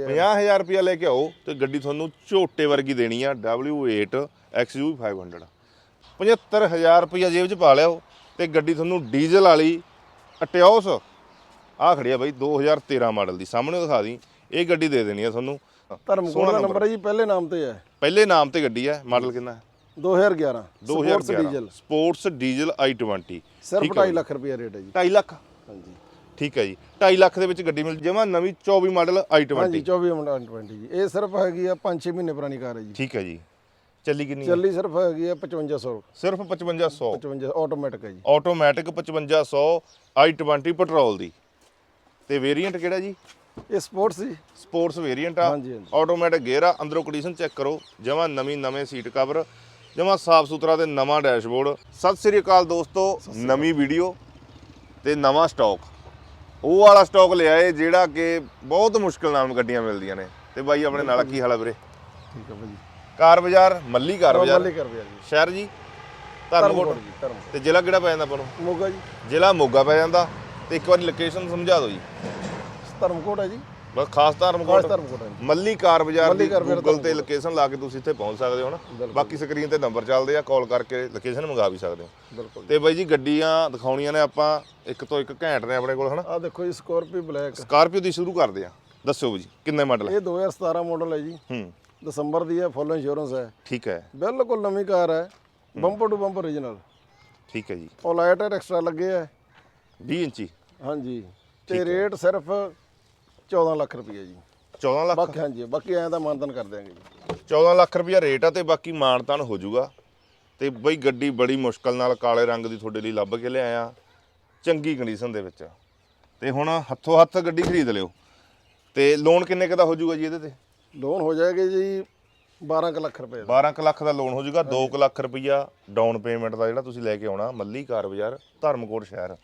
50000 ਰੁਪਇਆ ਲੈ ਕੇ ਆਓ ਤੇ ਗੱਡੀ ਤੁਹਾਨੂੰ ਝੋਟੇ ਵਰਗੀ ਦੇਣੀ ਆ W8 XU 500 75000 ਰੁਪਇਆ ਜੇਬ 'ਚ ਪਾ ਲਿਓ ਤੇ ਗੱਡੀ ਤੁਹਾਨੂੰ ਡੀਜ਼ਲ ਵਾਲੀ ਅਟਿਓਸ ਆ ਖੜੀ ਆ ਬਾਈ 2013 ਮਾਡਲ ਦੀ। ਸਾਹਮਣੇ ਦਿਖਾ ਦੀ ਇਹ ਗੱਡੀ ਦੇ ਦੇਣੀ ਆ ਤੁਹਾਨੂੰ। ਧਰਮਕੋਟ ਦਾ ਨੰਬਰ ਹੈ ਜੀ ਪਹਿਲੇ ਨਾਮ ਤੇ ਹੈ ਪਹਿਲੇ ਨਾਮ ਤੇ ਗੱਡੀ ਹੈ ਮਾਡਲ ਕਿੰਨਾ? ਹੈ 2011 Sports 2011 diesel. Sports diesel i20 ਸਿਰਫ ਠੀਕ ਹੈ 2.5 ਲੱਖ ਰੁਪਏ ਰੇਟ ਹੈ ਜੀ। 2.5 ਲੱਖ? ਹਾਂਜੀ। ਠੀਕ ਹੈ ਜੀ। 2.5 ਲੱਖ ਦੇ ਵਿੱਚ ਗੱਡੀ ਮਿਲ ਜਮਾ ਨਵੀਂ 24 ਮਾਡਲ i20 ਹਾਂਜੀ 24 ਮਿੰਟ 20 ਜੀ। ਇਹ ਸਿਰਫ ਹੈਗੀ ਆ 5-6 ਮਹੀਨੇ ਪੁਰਾਣੀ ਕਾਰ ਹੈ ਜੀ। ਠੀਕ ਹੈ ਜੀ। ਚੱਲੀ ਕਿੰਨੀ ਹੈ? ਚੱਲੀ ਸਿਰਫ ਹੈਗੀ ਆ 5500 ਸਿਰਫ 5500 55 ਆਟੋਮੈਟਿਕ ਹੈ ਜੀ। ਆਟੋਮੈਟਿਕ 5500 i20 ਪੈਟਰੋਲ ਦੀ। ਤੇ ਵੇਰੀਐਂਟ ਕਿਹੜਾ ਜੀ? ਇਹ ਸਪੋਰਟਸ ਜੀ। ਸਪੋਰਟਸ ਵੇਰੀਐਂਟ ਆ। ਹਾਂਜੀ, ਹਾਂਜੀ। ਆਟੋਮੈਟਿਕ ਗੇਅਰ ਆ। ਅੰਦਰੋਂ ਕੰਡੀਸ਼ਨ ਚੈੱਕ ਕਰੋ। ਜਮਾ ਨਵੀਂ ਨਵੇਂ ਸੀਟ ਕਵਰ ਜਮਾ ਸਾਫ਼ ਸੁਥਰਾ ਤੇ ਨਵਾਂ ਡੈਸ਼ਬੋਰਡ ਸਤਿ ਸ੍ਰੀ ਅਕਾਲ ਦੋਸਤੋ। ਨਵੀਂ ਵੀਡੀਓ ਤੇ ਨਵਾਂ ਸਟਾਕ ਉਹ ਵਾਲਾ ਸਟਾਕ ਲਿਆ ਏ ਜਿਹੜਾ ਕਿ ਬਹੁਤ ਮੁਸ਼ਕਲ ਨਾਲ ਗੱਡੀਆਂ ਮਿਲਦੀਆਂ ਨੇ। ਤੇ ਬਾਈ ਆਪਣੇ ਨਾਲ ਕੀ ਹਾਲ ਆ ਵੀਰੇ? ਠੀਕ ਹੈ ਭਾਜੀ ਕਾਰ ਬਾਜ਼ਾਰ ਮੱਲੀ ਕਾਰ ਬਾਜ਼ਾਰ। ਮੱਲੀ ਕਰ ਪਿਆ ਜੀ। ਸ਼ਹਿਰ ਜੀ? ਧਰਮਕੋਟ। ਧਰਮਕੋਟ ਜੀ ਧਰਮਕੋਟ। ਤੇ ਜ਼ਿਲ੍ਹਾ ਕਿਹੜਾ ਪੈ ਜਾਂਦਾ ਆਪਾਂ ਨੂੰ? ਮੋਗਾ ਜੀ। ਜ਼ਿਲ੍ਹਾ ਮੋਗਾ ਪੈ ਜਾਂਦਾ। ਤੇ ਇੱਕ ਵਾਰੀ ਲੋਕੇਸ਼ਨ ਸਮਝਾ ਦਿਓ ਜੀ। ਧਰਮਕੋਟ ਹੈ ਜੀ। ਬਸ ਖਾਸ ਖਾਸ ਧਰਮਕੋਟ ਧਰਮਕੋਟ ਹੈ ਜੀ। ਮੱਲੀ ਕਾਰ ਬਾਜ਼ਾਰ ਮੱਲੀ ਦੀ ਕਾਰ ਬਾਜ਼ਾਰ ਗੂਗਲ ਤੇ ਲੋਕੇਸ਼ਨ ਲਾ ਕੇ ਤੁਸੀਂ ਇੱਥੇ ਪਹੁੰਚ ਸਕਦੇ ਹੋ ਨਾ। ਬਿਲਕੁਲ। ਬਾਕੀ ਸਕਰੀਨ ਤੇ ਨੰਬਰ ਚੱਲਦੇ ਆ ਕਾਲ ਕਰਕੇ ਲੋਕੇਸ਼ਨ ਮੰਗਾ ਵੀ ਸਕਦੇ ਹੋ। ਬਿਲਕੁਲ ਤੇ ਬਾਈ ਜੀ ਗੱਡੀਆਂ ਦਿਖਾਉਣੀਆਂ ਨੇ ਆਪਾਂ ਇੱਕ ਤੋਂ ਇੱਕ ਘੈਂਟ ਨੇ ਆਪਣੇ ਕੋਲ ਹਨਾ? ਆ ਦੇਖੋ ਜੀ ਸਕੋਰਪੀਓ ਬਲੈਕ ਸਕਾਰਪੀਓ ਦੀ ਸ਼ੁਰੂ ਕਰਦੇ ਆ। ਦੱਸੋ ਜੀ ਕਿੰਨੇ ਮਾਡਲ ਹੈ ਇਹ 2017 ਮਾਡਲ ਹੈ ਜੀ। ਹੂੰ। ਦਸੰਬਰ ਦੀ ਹੈ ਫੁੱਲ ਇੰਸ਼ੋਰੈਂਸ ਹੈ। ਠੀਕ ਹੈ। ਬਿਲਕੁਲ ਨਵੀਂ ਕਾਰ ਹੈ। ਬੰਪਰ ਟੂ ਬੰਪਰ ਓਰੀਜਨਲ ਠੀਕ ਹੈ ਜੀ। ਉਹ ਲਾਈਟਰ ਐਕਸਟਰਾ ਲੱਗੇ ਹੈ। 20 ਇੰਚੀ। ਹਾਂਜੀ। ਤੇ ਰੇਟ ਸਿਰਫ 14 ਲੱਖ ਰੁਪਏ ਜੀ। 14 ਲੱਖ? ਬਾਕੀ ਹਾਂਜੀ ਬਾਕੀ ਐਂ ਦਾ ਮਾਨਤਨ ਕਰ ਦਿਆਂਗੇ ਜੀ। 14 ਲੱਖ ਰੁਪਇਆ ਰੇਟ ਆ ਤੇ ਬਾਕੀ ਮਾਨਤਾਨ ਹੋ ਜਾਊਗਾ। ਤੇ ਬਈ ਗੱਡੀ ਬੜੀ ਮੁਸ਼ਕਲ ਨਾਲ ਕਾਲੇ ਰੰਗ ਦੀ ਤੁਹਾਡੇ ਲਈ ਲੱਭ ਕੇ ਲਿਆਇਆ ਚੰਗੀ ਕੰਡੀਸ਼ਨ ਦੇ ਵਿੱਚ। ਤੇ ਹੁਣ ਹੱਥੋਂ ਹੱਥ ਗੱਡੀ ਖਰੀਦ ਲਿਓ। ਤੇ ਲੋਨ ਕਿੰਨੇ ਕੁ ਦਾ ਹੋ ਜਾਊਗਾ ਜੀ ਇਹਦੇ ਤੇ? ਲੋਨ ਹੋ ਜਾਏਗਾ ਜੀ 12 ਕੁ ਲੱਖ ਰੁਪਏ ਦਾ। 12 ਕੁ ਲੱਖ ਦਾ ਲੋਨ ਹੋ ਜਾਊਗਾ 2 ਕੁ ਲੱਖ ਰੁਪਈਆ ਡਾਊਨ ਪੇਮੈਂਟ ਦਾ ਜਿਹੜਾ ਤੁਸੀਂ ਲੈ ਕੇ ਆਉਣਾ ਮੱਲੀ ਕਾਰ ਬਾਜ਼ਾਰ ਧਰਮਕੋਟ ਸ਼ਹਿਰ।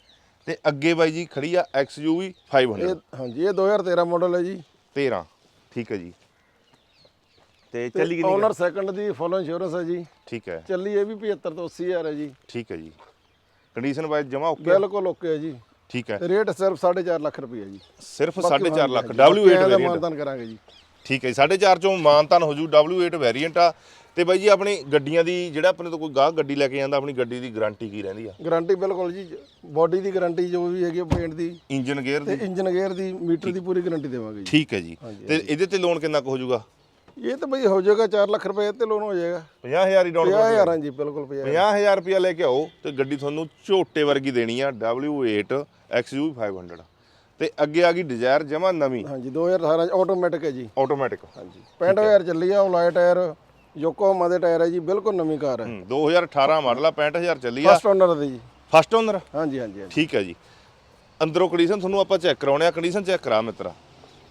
ਤੇ ਅੱਗੇ ਬਾਈ ਜੀ ਖੜੀ ਆ XUV 500 ਇਹ ਹਾਂਜੀ ਇਹ 2013 ਮਾਡਲ ਹੈ ਜੀ। 13 ਠੀਕ ਹੈ ਜੀ। ਤੇ ਚੱਲੀ ਕਿੰਨੀ ਓਨਰ ਸੈਕੰਡ ਦੀ ਫੁੱਲ ਇੰਸ਼ੋਰੈਂਸ ਹੈ ਜੀ। ਠੀਕ ਹੈ। ਚੱਲੀ ਇਹ ਵੀ 75 ਤੋਂ 80 ਹਜ਼ਾਰ ਹੈ ਜੀ। ਠੀਕ ਹੈ ਜੀ। ਕੰਡੀਸ਼ਨ ਵਾਈਜ਼ ਜਮਾ ਓਕੇ ਬਿਲਕੁਲ ਓਕੇ ਹੈ ਜੀ। ਠੀਕ ਹੈ। ਤੇ ਰੇਟ ਸਿਰਫ 4.5 ਲੱਖ ਰੁਪਏ ਜੀ। ਸਿਰਫ ਬਾਕੀ 4.5 ਲੱਖ। ਹਾਂਜੀ, ਬਾਕੀ W8 ਐਂ ਦਾ ਵੇਰੀਐਂਟ ਮਾਨਤਨ ਕਰਾਂਗੇ ਜੀ। ਠੀਕ ਹੈ ਜੀ 4.5 ਚੋਂ ਮਾਨਤਾਨ ਹੋ ਜੂ W8 ਵੇਰੀਐਂਟ ਆ। ਤੇ ਬਾਈ ਜੀ ਆਪਣੀ ਗੱਡੀਆਂ ਦੀ ਜਿਹੜਾ ਆਪਣੇ ਤੋਂ ਕੋਈ ਗਾਹਕ ਗੱਡੀ ਲੈ ਕੇ ਜਾਂਦਾ ਆਪਣੀ ਗੱਡੀ ਦੀ ਗਾਰੰਟੀ ਕੀ ਰਹਿੰਦੀ ਆ? ਗਾਰੰਟੀ ਬਿਲਕੁਲ ਜੀ ਬਾਡੀ ਦੀ ਗਾਰੰਟੀ ਜੋ ਵੀ ਹੈਗੀ ਪੇਂਟ ਦੀ ਇੰਜਨ ਗੇਅਰ ਤੇ ਦੀ? ਇੰਜਨ ਗੇਅਰ ਦੀ ਮੀਟਰ ਦੀ ਪੂਰੀ ਗਾਰੰਟੀ ਦੇਵਾਂਗੇ ਜੀ। ਠੀਕ ਹੈ ਜੀ। ਤੇ ਇਹਦੇ ਤੇ ਲੋਨ ਕਿੰਨਾ ਕੁ ਹੋ ਜਾਊਗਾ? ਇਹ ਤਾਂ ਬਈ ਹੋ ਜਾਏਗਾ 4 ਲੱਖ ਰੁਪਏ ਤੇ ਲੋਨ ਹੋ ਜਾਏਗਾ। 50000 ਹੀ ਡਾਊਨ 50000 ਹਾਂ ਜੀ ਬਿਲਕੁਲ 50 50000 ਰੁਪਇਆ ਲੈ ਕੇ ਆਓ ਤੇ ਗੱਡੀ ਤੁਹਾਨੂੰ ਝੋਟੇ ਵਰਗੀ ਦੇਣੀ ਆ W8 XU 500 ਤੇ ਅੱਗੇ ਆ ਗਈ ਡਿਜ਼ਾਇਰ ਜਮਾ ਨਵੀਂ। ਹਾਂਜੀ 2018 ਆਟੋਮੈਟਿਕ ਹੈ ਜੀ। ਆਟੋਮੈਟਿਕ ਹਾਂਜੀ। 65000 ਚੱਲੀ ਆ ਉਹ ਲਾਈਟ ਟਾਇਰ ਯੋਕੋਹਾਮਾ ਦੇ ਟਾਇਰ ਹੈ ਜੀ ਬਿਲਕੁਲ ਨਵੀਂ ਕਾਰ ਹੈ। 2018 ਮਾਡਲ ਆ 65000 ਚੱਲੀ ਆ। ਫਸਟ ਓਨਰ ਦੀ ਜੀ। ਫਸਟ ਓਨਰ ਹਾਂਜੀ ਹਾਂਜੀ ਹਾਂਜੀ। ਠੀਕ ਹੈ ਜੀ। ਅੰਦਰੋਂ ਕੰਡੀਸ਼ਨ ਤੁਹਾਨੂੰ ਆਪਾਂ ਚੈੱਕ ਕਰਾਉਣੇ ਆ ਕੰਡੀਸ਼ਨ ਚੈੱਕ ਕਰਾ ਮਿੱਤਰਾ।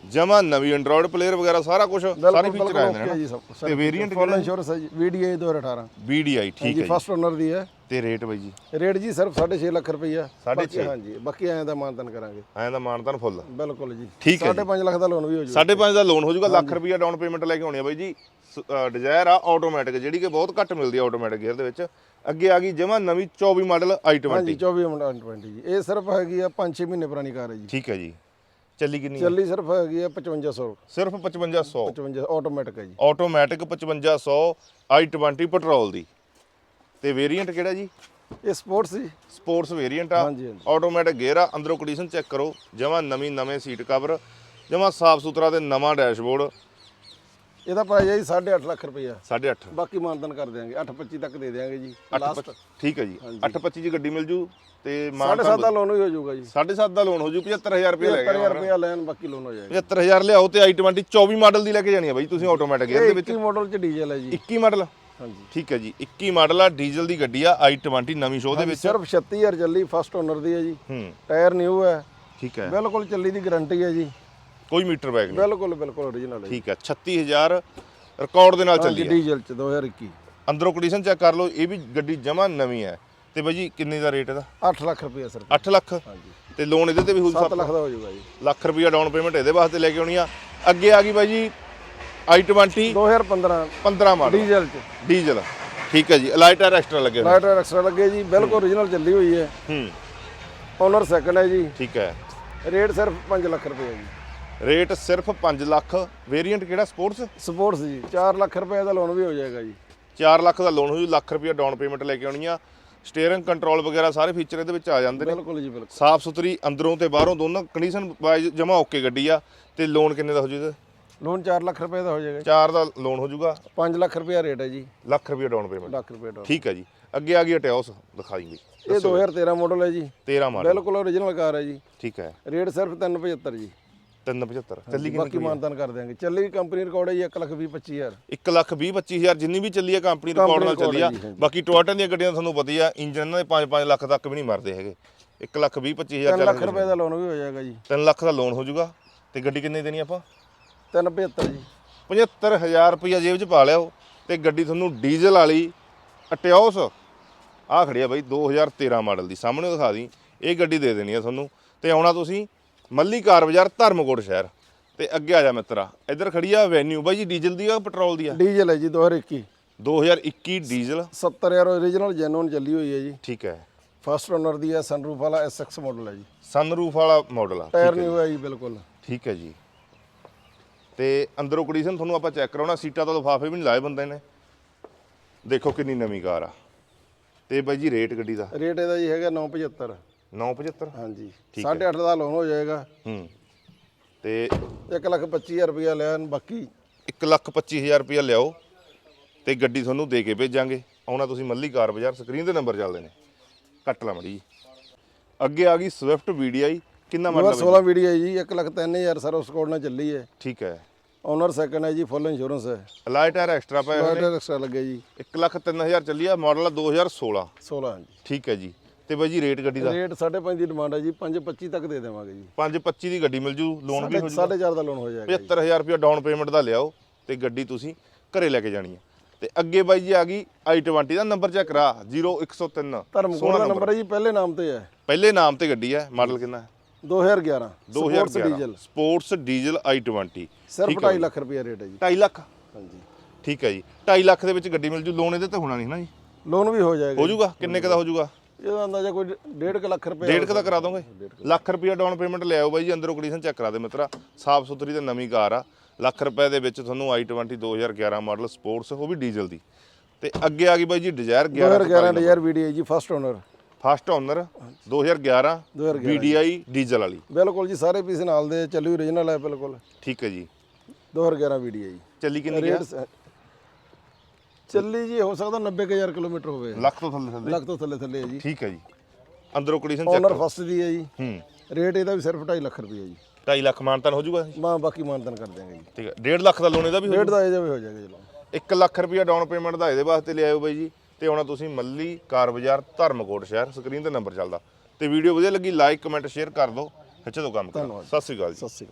ਜਮਾ ਨਵੀਂ ਐਂਡਰੋਇਡ ਪਲੇਅਰ ਵਗੈਰਾ ਸਾਰਾ ਕੁਝ ਸਾਰੇ ਫੀਚਰ ਆ ਜਾਂਦੇ ਓਕੇ ਨੇ ਜੀ ਨਾ। ਸਭ ਤੇ ਵੇਰੀਐਂਟ ਫੁੱਲ ਇੰਸ਼ੋਰੈਂਸ ਹੈ ਜੀ VDI 2018 BDI ਠੀਕ ਹੈ ਜੀ। ਫਸਟ ਓਨਰ ਦੀ ਹੈ। ਤੇ ਰੇਟ ਬਾਈ ਜੀ? ਰੇਟ ਜੀ ਸਿਰਫ 6.5 ਲੱਖ ਰੁਪਈਆ। ਸਾਢੇ ਬਾਕੀ ਹਾਂਜੀ ਬਾਕੀ ਐਂ ਦਾ ਮਾਨਤਨ ਕਰਾਂਗੇ। ਐਂ ਦਾ ਮਾਨਤਾਨ ਫੁੱਲ ਬਿਲਕੁਲ ਜੀ। ਠੀਕ ਹੈ ਜੀ। 5.5 ਲੱਖ ਦਾ ਲੋਨ ਵੀ ਹੋ ਜਾਊਗਾ 5.5 ਦਾ ਲੋਨ ਹੋ ਜਾਊਗਾ ਲੱਖ ਰੁਪਈਆ ਡਾਊਨ ਪੇਮੈਂਟ ਲੈ ਕੇ ਆਉਣੀ ਆ ਬਾਈ ਜੀ। ਡਿਜ਼ਾਇਰ ਆ ਆਟੋਮੈਟਿਕ ਜਿਹੜੀ ਕਿ ਬਹੁਤ ਘੱਟ ਮਿਲਦੀ ਆ ਆਟੋਮੈਟਿਕ ਗੇਅਰ ਦੇ ਵਿੱਚ। ਅੱਗੇ ਆ ਗਈ ਜਮਾ ਨਵੀਂ 24 ਮਾਡਲ i20 ਹਾਂਜੀ 24 ਮਿੰਟ 20 ਜੀ। ਇਹ ਸਿਰਫ ਹੈਗੀ ਆ 5-6 ਮਹੀਨੇ ਪੁਰਾਣੀ ਕਾਰ ਹੈ ਜੀ। ਠੀਕ ਹੈ ਜੀ। ਚੱਲੀ ਕਿੰਨੀ ਆ? ਚੱਲੀ ਸਿਰਫ ਹੈਗੀ ਆ 5500 ਸਿਰਫ 5500 55 ਆਟੋਮੈਟਿਕ ਹੈ ਜੀ। ਆਟੋਮੈਟਿਕ 5500 i20 ਪੈਟਰੋਲ ਦੀ। ਤੇ ਵੇਰੀਐਂਟ ਕਿਹੜਾ ਜੀ? ਇਹ ਸਪੋਰਟਸ ਜੀ। ਸਪੋਰਟਸ ਵੇਰੀਐਂਟ ਆ। ਹਾਂਜੀ, ਹਾਂਜੀ। ਆਟੋਮੈਟਿਕ ਗੇਅਰ ਆ। ਅੰਦਰੋਂ ਕੰਡੀਸ਼ਨ ਚੈੱਕ ਕਰੋ। ਜਮਾ ਨਵੀਂ ਨਵੇਂ ਸੀਟ ਕਵਰ ਜਮਾ ਸਾਫ਼ ਸੁਥਰਾ ਤੇ ਨਵਾਂ ਡੈਸ਼ਬੋਰਡ ਇਹਦਾ ਪ੍ਰਾਈਸ ਹੈ ਜੀ 8.5 ਲੱਖ ਰੁਪਈਆ। 8.5 ਬਾਕੀ ਮਾਨਤਨ ਕਰ ਦਿਆਂਗੇ। 8.25 ਤੱਕ ਦੇ ਦਿਆਂਗੇ ਜੀ। 8 ਲਾਸਟ ਠੀਕ ਹੈ ਜੀ। 8.25 ਦੀ ਗੱਡੀ ਮਿਲ ਜੂ ਤੇ ਮਾਨ 7.5 ਦਾ ਲੋਨ ਹੋ ਜਾਊਗਾ ਜੀ। 7.5 ਦਾ ਲੋਨ ਹੋ ਜੂ 75000 ਰੁਪਏ ਲੈ 70000 ਰੁਪਇਆ ਲੈਣ ਬਾਕੀ ਲੋਨ ਹੋ ਜਾਏਗਾ। 75000 ਲਿਆਓ ਤੇ i20 24 ਮਾਡਲ ਦੀ ਲੈ ਕੇ ਜਾਣੀ ਆ ਬਾਈ ਤੁਸੀਂ ਆਟੋਮੈਟਿਕ ਗੇਅਰ ਦੇ ਵਿੱਚ। 21 ਮਾਡਲ ਚ ਡੀਜ਼ਲ ਹੈ ਜੀ। 21 ਮਾਡਲ ਹਾਂਜੀ। ਠੀਕ ਹੈ ਜੀ 21 ਮਾਡਲ ਆ ਡੀਜ਼ਲ ਦੀ ਗੱਡੀ ਆ i20 ਨਵੀਂ ਸ਼ੋਅ ਦੇ ਵਿੱਚ। ਸਿਰਫ 36000 ਚੱਲੀ ਫਸਟ ਓਨਰ ਦੀ ਹੈ ਜੀ। ਹੂੰ। ਟਾਇਰ ਨਿਊ ਹੈ। ਠੀਕ ਹੈ। ਬਿਲਕੁਲ ਚੱਲੀ ਦੀ ਗਾਰੰਟੀ ਹੈ ਜੀ। ਕੋਈ ਮੀਟਰ ਬੈਗ ਨਹੀਂ। ਬਿਲਕੁਲ ਬਿਲਕੁਲ ਓਰੀਜਨਲ ਹੈ ਜੀ। ਠੀਕ ਹੈ 36000 ਰਿਕਾਰਡ ਦੇ ਨਾਲ ਹਾਂਜੀ ਚੱਲੀ ਆ ਡੀਜ਼ਲ ਚ 2021 ਅੰਦਰੋਂ ਕੰਡੀਸ਼ਨ ਚੈੱਕ ਕਰ ਲਓ ਇਹ ਵੀ ਗੱਡੀ ਜਮਾ ਨਵੀਂ ਹੈ। ਤੇ ਬਾਈ ਜੀ ਕਿੰਨੇ ਦਾ ਰੇਟ ਇਹਦਾ? 8 ਲੱਖ ਰੁਪਇਆ ਸਿਰਫ 8 ਲੱਖ? ਹਾਂਜੀ। ਤੇ ਲੋਨ ਇਹਦੇ ਤੇ ਵੀ ਹੋਊ 7 ਲੱਖ ਦਾ ਹੋ ਜਾਊਗਾ ਜੀ। ਲੱਖ ਰੁਪਈਆ ਡਾਊਨ ਪੇਮੈਂਟ ਇਹਦੇ ਵਾਸਤੇ ਲੈ ਕੇ ਆਉਣੀ ਆ। ਅੱਗੇ ਆ ਗਈ ਬਾਈ ਜੀ i20 2015 15 ਮਾਡਲ ਡੀਜ਼ਲ ਚ। ਡੀਜ਼ਲ ਠੀਕ ਹੈ ਜੀ ਲਾਈਟਰ ਐਕਸਟਰਾ ਲੱਗੇ ਹੋਏ। ਲਾਈਟਰ ਐਕਸਟਰਾ ਲੱਗੇ ਜੀ ਬਿਲਕੁਲ ਓਰੀਜਨਲ ਚੱਲੀ ਹੋਈ ਹੈ। ਹੂੰ। ਓਨਰ ਸੈਕੰਡ ਹੈ ਜੀ। ਠੀਕ ਹੈ। ਰੇਟ ਸਿਰਫ 5 ਲੱਖ ਰੁਪਏ ਹੈ ਜੀ। ਰੇਟ ਸਿਰਫ 5 ਲੱਖ। ਵੇਰੀਐਂਟ ਕਿਹੜਾ? ਸਪੋਰਟਸ ਸਪੋਰਟਸ ਜੀ। 4 ਲੱਖ ਰੁਪਏ ਦਾ ਲੋਨ ਵੀ ਹੋ ਜਾਏਗਾ ਜੀ। 4 ਲੱਖ ਦਾ ਲੋਨ ਹੋ ਜੂ ਲੱਖ ਰੁਪਏ ਡਾਊਨ ਪੇਮੈਂਟ ਲੈ ਕੇ ਆਉਣੀ ਆ। ਸਟੀਅਰਿੰਗ ਕੰਟਰੋਲ ਵਗੈਰਾ ਸਾਰੇ ਫੀਚਰ ਇਹਦੇ ਵਿੱਚ ਆ ਜਾਂਦੇ ਨੇ। ਬਿਲਕੁਲ ਜੀ ਬਿਲਕੁਲ। ਸਾਫ਼ ਸੁਥਰੀ ਅੰਦਰੋਂ ਤੇ ਬਾਹਰੋਂ ਦੋਨੋਂ ਕੰਡੀਸ਼ਨ ਵਾਈਜ਼ ਜਮਾ ਓਕੇ ਗੱਡੀ ਆ। ਤੇ ਲੋਨ ਕਿੰਨੇ ਦਾ ਹੋ ਜੂਗਾ ਲੋਨ 4 ਲੱਖ ਰੁਪਏ ਦਾ ਹੋ ਜਾਏਗਾ ਜੀ। 4 ਦਾ ਲੋਨ ਹੋ ਜੂਗਾ 5 ਲੱਖ ਰੁਪਏ ਰੇਟ ਹੈ ਜੀ। ਲੱਖ ਰੁਪਏ ਡਾਊਨ ਪੇਮੈਂਟ ਲੱਖ ਰੁਪਏ ਦਾ ਠੀਕ ਹੈ ਜੀ। ਅੱਗੇ ਆ ਗਈ ਅਟਿਓਸ ਦਿਖਾਈ ਬਈ ਇਹ 2013 ਮਾਡਲ ਹੈ ਜੀ। 13 ਮਾਡਲ ਬਿਲਕੁਲ ਓਰੀਜਨਲ ਕਾਰ ਹੈ ਜੀ। ਠੀਕ ਹੈ। ਰੇਟ ਸਿਰਫ 375 ਜੀ। 375 ਚੱਲੀ ਕਿੰਨੀ ਬਾਕੀ ਮਾਨਤਾਨ ਕਰ ਦਿਆਂਗੇ। ਚੱਲੀ ਕੰਪਨੀ ਰਿਕਾਰਡ ਹੈ ਜੀ 1 ਲੱਖ 20 25000 1 ਲੱਖ 20 25000 ਜਿੰਨੀ ਵੀ ਚੱਲੀ ਆ ਕੰਪਨੀ ਰਿਕਾਰਡ ਨਾਲ ਚੱਲੀ ਆ। ਹੈ। ਬਾਕੀ ਟੋਇਟਾ ਦੀਆਂ ਗੱਡੀਆਂ ਤੁਹਾਨੂੰ ਪਤਾ ਹੀ ਆ ਇੰਜਨ ਇਹਨਾਂ ਦੇ 5-5 ਲੱਖ ਤੱਕ ਵੀ ਨਹੀਂ ਮਰਦੇ ਹੈਗੇ। 1 ਲੱਖ 20 25000 3 ਲੱਖ ਰੁਪਏ ਦਾ ਲੋਨ ਵੀ ਹੋ ਜਾਏਗਾ ਜੀ। 3 ਲੱਖ ਦਾ ਲੋਨ ਹੋ ਜੂਗਾ ਤੇ ਗੱਡੀ ਕਿੰਨੇ ਦੇਣੀ ਆਪਾਂ? 375 ਜੀ। 75000 ਰੁਪਇਆ ਜੇਬ 'ਚ ਪਾ ਲਿਓ ਤੇ ਗੱਡੀ ਤੁਹਾਨੂੰ ਡੀਜ਼ਲ ਵਾਲੀ ਅਟਿਓਸ ਆ ਖੜੀ ਆ ਬਾਈ 2013 ਮਾਡਲ ਦੀ। ਸਾਹਮਣੇ ਦਿਖਾ ਦੀ। ਇਹ ਗੱਡੀ ਦੇ ਦੇਣੀ ਆ ਤੁਹਾਨੂੰ। ਤੇ ਆਉਣਾ ਤੁਸੀਂ ਮੱਲੀ ਕਾਰ ਬਾਜ਼ਾਰ ਧਰਮਕੋਟ ਸ਼ਹਿਰ। ਤੇ ਅੱਗੇ ਆ ਜਾ ਮਿੱਤਰਾ। ਇੱਧਰ ਖੜੀ ਆ ਵੈਨਿਊ। ਬਾਈ ਜੀ ਡੀਜ਼ਲ ਦੀ ਆ ਪੈਟਰੋਲ ਦੀ ਆ? ਡੀਜ਼ਲ ਹੈ ਜੀ 2021 2021 ਡੀਜ਼ਲ। 70000 ਓਰੀਜਨਲ ਜੈਨੂਨ ਚੱਲੀ ਹੋਈ ਹੈ ਜੀ। ਠੀਕ ਹੈ। ਫਸਟ ਓਨਰ ਦੀ ਹੈ ਸਨਰੂਫ ਵਾਲਾ SX ਮਾਡਲ ਹੈ ਜੀ। ਸਨਰੂਫ ਵਾਲਾ ਮਾਡਲ ਆ ਟਾਇਰ ਨਿਊ ਹੈ ਜੀ। ਬਿਲਕੁਲ। ਠੀਕ ਹੈ ਜੀ। ਤੇ ਅੰਦਰੋਂ ਕੰਡੀਸ਼ਨ ਤੁਹਾਨੂੰ ਆਪਾਂ ਚੈੱਕ ਕਰਾਉਣਾ ਸੀਟਾਂ ਤੋਂ ਲਿਫਾਫੇ ਵੀ ਨਹੀਂ ਲਾਏ ਬੰਦੇ ਨੇ। ਦੇਖੋ ਕਿੰਨੀ ਨਵੀਂ ਕਾਰ ਆ। ਤੇ ਬਾਈ ਜੀ ਰੇਟ ਗੱਡੀ ਦਾ? ਰੇਟ ਇਹਦਾ ਜੀ ਹੈਗਾ 975 975 ਹਾਂਜੀ। ਠੀਕ 8.5 ਦਾ ਲੋਨ ਹੋ ਜਾਏਗਾ। ਹੂੰ। ਤੇ 1 ਲੱਖ 25000 ਰੁਪਇਆ ਲੈਣ ਬਾਕੀ। 125000 ਰੁਪਇਆ ਲਿਆਓ ਤੇ ਗੱਡੀ ਤੁਹਾਨੂੰ ਦੇ ਕੇ ਭੇਜਾਂਗੇ। ਆਉਣਾ ਤੁਸੀਂ ਮੱਲੀ ਕਾਰ ਬਾਜ਼ਾਰ ਸਕਰੀਨ ਦੇ ਨੰਬਰ ਚੱਲਦੇ ਨੇ। ਕੱਟ ਲਾ ਮੜੀ ਅੱਗੇ ਆ ਗਈ ਸਵਿਫਟ VDI ਕਿੰਨਾ ਨੰਬਰ ਮਾਡਲ 16 ਵੀਡੀਓ ਹੈ ਜੀ 1 ਲੱਖ 3000 ਸਰਵਿਸ ਕੋਡ ਨਾਲ ਚੱਲੀ ਹੈ। ਠੀਕ ਹੈ। ਓਨਰ ਸੈਕੰਡ ਹੈ ਜੀ ਫੁੱਲ ਇੰਸ਼ੋਰੈਂਸ ਹੈ। ਅਲਾਈ ਟਾਇਰ ਐਕਸਟਰਾ ਪਏ ਹੋਏ ਨੇ। ਟਾਇਰ ਐਕਸਟਰਾ ਲੱਗੇ ਜੀ। 1 ਲੱਖ 3000 ਚੱਲੀ ਆ ਮਾਡਲ ਆ 2016 16 ਹਾਂਜੀ। ਠੀਕ ਹੈ ਜੀ। ਤੇ ਬਾਈ ਜੀ ਰੇਟ ਗੱਡੀ ਦਾ? ਰੇਟ 5.5 ਦੀ ਡਿਮਾਂਡ ਹੈ ਜੀ 5.25 ਤੱਕ ਦੇ ਦੇਵਾਂਗੇ ਜੀ। 525 ਦੀ ਗੱਡੀ ਮਿਲ ਜੂ ਲੋਨ ਵੀ ਹੋ ਜੂ 4.5 ਦਾ ਲੋਨ ਹੋ ਜਾਏਗਾ 75000 ਰੁਪਇਆ ਡਾਊਨ ਪੇਮੈਂਟ ਦਾ ਲਿਆਓ ਤੇ ਗੱਡੀ ਤੁਸੀਂ ਘਰੇ ਲੈ ਕੇ ਜਾਣੀ ਹੈ ਤੇ ਅੱਗੇ ਬਾਈ ਜੀ ਆ ਗਈ i20 ਦਾ ਨੰਬਰ ਚੈੱਕ ਕਰਾ 0103 ਧਰਮਕੋਟ ਦਾ ਨੰਬਰ ਹੈ ਜੀ ਪਹਿਲੇ ਨਾਮ ਤੇ ਹੈ ਪਹਿਲੇ ਨਾਮ ਤੇ ਗੱਡੀ ਹੈ ਮਾਡਲ ਕਿੰਨਾ ਹੈ? 2011 sports 2011 diesel. Sports diesel i20 ਸਿਰਫ 2.5 ਲੱਖ ਰੁਪਇਆ ਰੇਟ ਹੈ ਜੀ। 2.5 ਲੱਖ? ਹਾਂਜੀ। ਠੀਕ ਹੈ ਜੀ। 2.5 ਲੱਖ ਦੇ ਵਿੱਚ ਗੱਡੀ ਮਿਲ ਜੂ ਲੋਨ ਇਹਦੇ ਤੇ ਹੋਣਾ ਨਹੀਂ ਨਾ ਜੀ? ਲੋਨ ਵੀ ਹੋ ਜਾਏਗਾ ਹੋ ਜੂਗਾ? ਕਿੰਨੇ ਕ ਦਾ ਹੋ ਜੂਗਾ? ਇਹਦਾ ਅੰਦਾਜ਼ਾ ਕੋਈ 1.5 ਲੱਖ ਰੁਪਏ ਡੇਢ ਕੁ ਦਾ ਕਰਾ ਦੋਗੇ? ਲੱਖ। ਰੁਪਇਆ ਡਾਊਨ ਪੇਮੈਂਟ ਲੈ ਆਓ ਬਾਈ ਜੀ ਅੰਦਰੋਂ ਕੰਡੀਸ਼ਨ ਚੈੱਕ ਕਰਾ ਦੇ ਮਿੱਤਰਾ। ਸਾਫ਼ ਸੁਥਰੀ ਤੇ ਨਵੀਂ ਕਾਰ ਆ। ਲੱਖ ਰੁਪਏ ਦੇ ਵਿੱਚ ਤੁਹਾਨੂੰ i20 2011 ਮਾਡਲ ਸਪੋਰਟਸ ਉਹ ਵੀ ਡੀਜ਼ਲ ਦੀ। ਤੇ ਅੱਗੇ ਆ ਗਈ ਬਾਈ ਜੀ ਡਿਜ਼ਾਇਰ 11 2011 ਡਿਜ਼ਾਇਰ ਵੀਡੀਓ ਜੀ first owner first owner 2011 2011 VDI diesel ਵਾਲੀ। ਬਿਲਕੁਲ ਜੀ ਸਾਰੇ ਪੀਸ ਨਾਲ ਦੇ ਚੱਲੀ ਓਰੀਜਨਲ ਹੈ ਬਿਲਕੁਲ। ਠੀਕ ਹੈ ਜੀ। 2011 ਵੀਡੀਓ ਜੀ ਚੱਲੀ ਕਿੰਨੀ ਸ- ਚੱਲੀ ਜੀ ਹੋ ਸਕਦਾ 90000 ਕਿਲੋਮੀਟਰ ਹੋਵੇ। ਲੱਖ ਤੋਂ ਥੱਲੇ ਥੱਲੇ। ਲੱਖ ਤੋਂ ਥੱਲੇ ਥੱਲੇ ਹੈ ਜੀ। ਠੀਕ ਹੈ ਜੀ। ਅੰਦਰੋਂ ਕੰਡੀਸ਼ਨ ਚੈੱਕ ਓਨਰ ਫਸਟ ਦੀ ਹੈ ਜੀ। ਹੂੰ। ਰੇਟ ਇਹਦਾ ਵੀ ਸਿਰਫ 2.5 ਲੱਖ ਰੁਪਏ ਜੀ। 2.5 ਲੱਖ ਮਾਨਤਨ ਹੋ ਜੂਗਾ ਮਾਂ ਬਾਕੀ ਮਾਨਤਨ ਕਰ ਦਿਆਂਗੇ ਜੀ। ਠੀਕ ਹੈ। 1.5 ਲੱਖ ਦਾ ਲੋਨ ਇਹਦਾ ਵੀ ਹੋ ਰੇਟ ਦਾ ਇਹਦਾ ਵੀ ਹੋ ਜਾਏਗਾ ਚਲੋ 1 ਲੱਖ ਰੁਪਇਆ ਡਾਊਨ ਪੇਮੈਂਟ ਦਾ ਇਹਦੇ ਵਾਸਤੇ ਲਿਆਇਓ ਬਾਈ ਜੀ। ਤੇ ਆਉਣਾ ਤੁਸੀਂ ਮੱਲੀ ਕਾਰ ਬਾਜ਼ਾਰ ਧਰਮਕੋਟ ਸ਼ਹਿਰ ਸਕਰੀਨ ਤੇ ਨੰਬਰ ਚੱਲਦਾ। ਤੇ ਵੀਡੀਓ ਵਧੀਆ ਲੱਗੀ ਲਾਈਕ ਕਮੈਂਟ ਸ਼ੇਅਰ ਕਰ ਦਿਓ। ਖਿੱਚ ਦਿਓ ਕੰਮ ਕਰ। ਸਤਿ ਸ੍ਰੀ ਅਕਾਲ ਜੀ। ਸਤਿ ਸ਼੍ਰੀ ਅਕਾਲ।